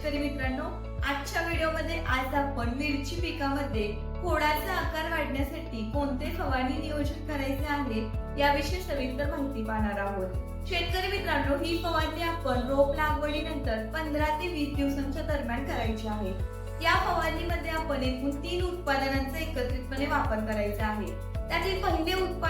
शेतकरी मित्रांनो आजच्या व्हिडिओमध्ये आज आपण मिरची पिकामध्ये खोडाचा आकार वाढण्यासाठी कोणते फवारणी नियोजन करायचे आहे याविषयी सविस्तर माहिती पाहणार आहोत. शेतकरी मित्रांनो ही फवारणी आपण रोप लागवडीनंतर पंधरा ते वीस दिवसांच्या दरम्यान करायची आहे. या फवारणीमध्ये आपण एकूण तीन उत्पादनांचा एकत्रितपणे वापर करायचा आहे. त्यातील पहिले उत्पादन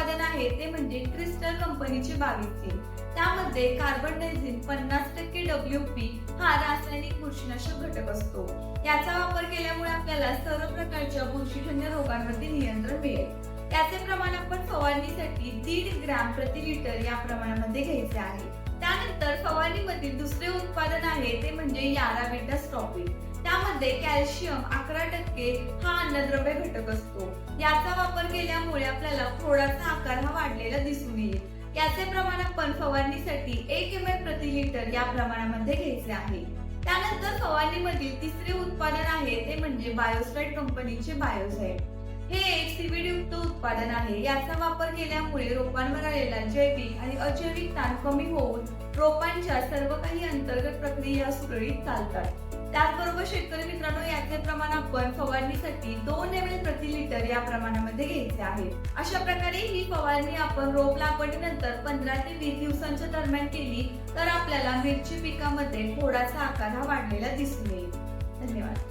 म्हणजे क्रिस्टल कंपनीचे बावीस तीन त्यामध्ये कार्बन डायझिन पन्नास टक्के डब्ल्यू पी हा रासायनिक बुरशीनाशक घटक असतो. याचा वापर केल्यामुळे आपल्याला सर्व प्रकारच्या बुरशीजन्य रोगांवरती नियंत्रण मिळेल. त्याचे प्रमाण आपण फवारणीसाठी दीड ग्रॅम प्रति लिटर या प्रमाणामध्ये घ्यायचे आहे. त्यानंतर फवारणीमधील दुसरे उत्पादन आहे ते म्हणजे यारा बेटा त्यामध्ये कॅल्शियम अकरा टक्के हा अन्नद्रव्य घटक असतो. याचा वापर केल्यामुळे आपल्याला खोडाचा आकार हा वाढलेला दिसून येईल. याचे प्रमाण आपण फवारणीसाठी एक एम एल प्रति लिटर या प्रमाणामध्ये घ्यायचे आहे. त्यानंतर फवारणीमधील तिसरे उत्पादन आहे ते म्हणजे बायोस्टाईट कंपनीचे बायोझाईड हे एक सीव्हीड युक्त उत्पादन आहे. याचा वापर केल्यामुळे रोपांवर आलेला जैविक आणि अजैविक ताण कमी होऊन रोपांच्या सर्व काही अंतर्गत प्रक्रिया सुरळीत चालतात. त्याचबरोबर शेतकरी मित्रांनो याचे प्रमाण आपण फवारणीसाठी दोन एम एल प्रति लिटर या प्रमाणामध्ये घ्यायचे आहे. अशा प्रकारे ही फवारणी आपण रोप लागवडीनंतर पंधरा ते वीस दिवसांच्या दरम्यान केली तर आपल्याला मिरची पिकामध्ये थोडासा आकार हा वाढलेला दिसून येईल. धन्यवाद.